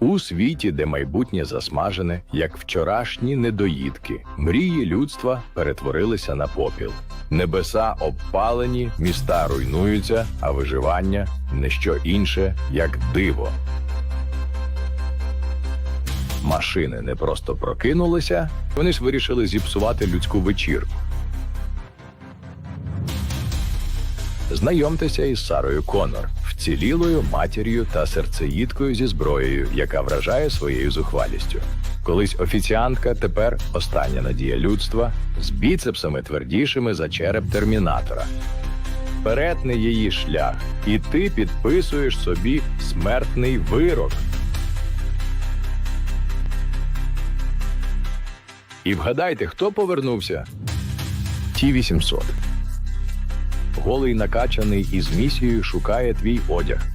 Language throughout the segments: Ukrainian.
У світі, де майбутнє засмажене, як вчорашні недоїдки, мрії людства перетворилися на попіл. Небеса обпалені, міста руйнуються, а виживання не що інше, як диво. Машини не просто прокинулися, вони ж вирішили зіпсувати людську вечірку. Знайомтеся із Сарою Конор, вцілілою матір'ю та серцеїдкою зі зброєю, яка вражає своєю зухвалістю. Колись офіціантка, тепер остання надія людства, з біцепсами твердішими за череп термінатора. Перетни її шлях, і ти підписуєш собі смертний вирок. І вгадайте, хто повернувся? Ті 800 голий накачаний із місією шукає твій одяг.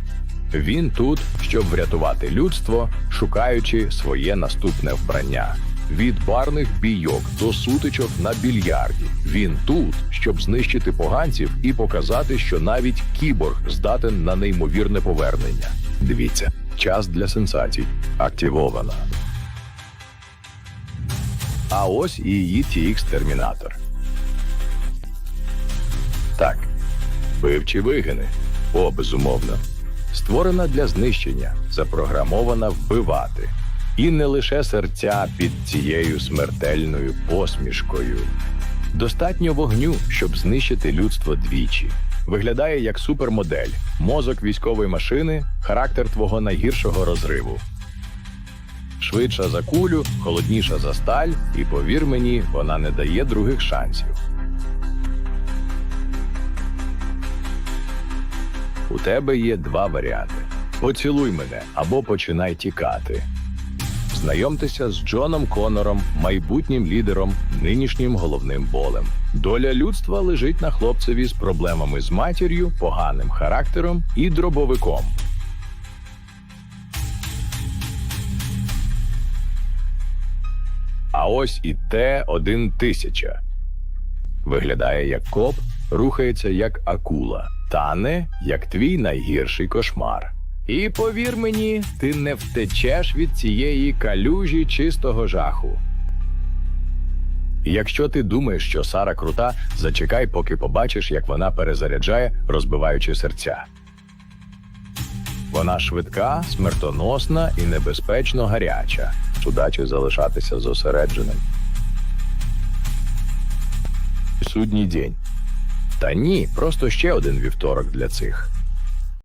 Він тут, щоб врятувати людство, шукаючи своє наступне вбрання. Від барних бійок до сутичок на більярді. Він тут, щоб знищити поганців і показати, що навіть кіборг здатен на неймовірне повернення. Дивіться, час для сенсацій активовано. А ось і її TX Термінатор. Так, Вивчі вигини. О, безумовно. Створена для знищення, запрограмована вбивати. І не лише серця під цією смертельною посмішкою. Достатньо вогню, щоб знищити людство двічі. Виглядає як супермодель, мозок військової машини, характер твого найгіршого розриву. Швидша за кулю, холодніша за сталь, і повір мені, вона не дає других шансів. У тебе є два варіанти: поцілуй мене або починай тікати. Знайомтеся з Джоном Конором, майбутнім лідером, нинішнім головним болем. Доля людства лежить на хлопцеві з проблемами з матір'ю, поганим характером і дробовиком. А ось і Т-1000. Виглядає як коп, рухається як акула, тане як твій найгірший кошмар. І повір мені, ти не втечеш від цієї калюжі чистого жаху. Якщо ти думаєш, що Сара крута, зачекай, поки побачиш, як вона перезаряджає, розбиваючи серця. Вона швидка, смертоносна і небезпечно гаряча. Удачі залишатися зосередженим. Судній день. Та ні, просто ще один вівторок для цих.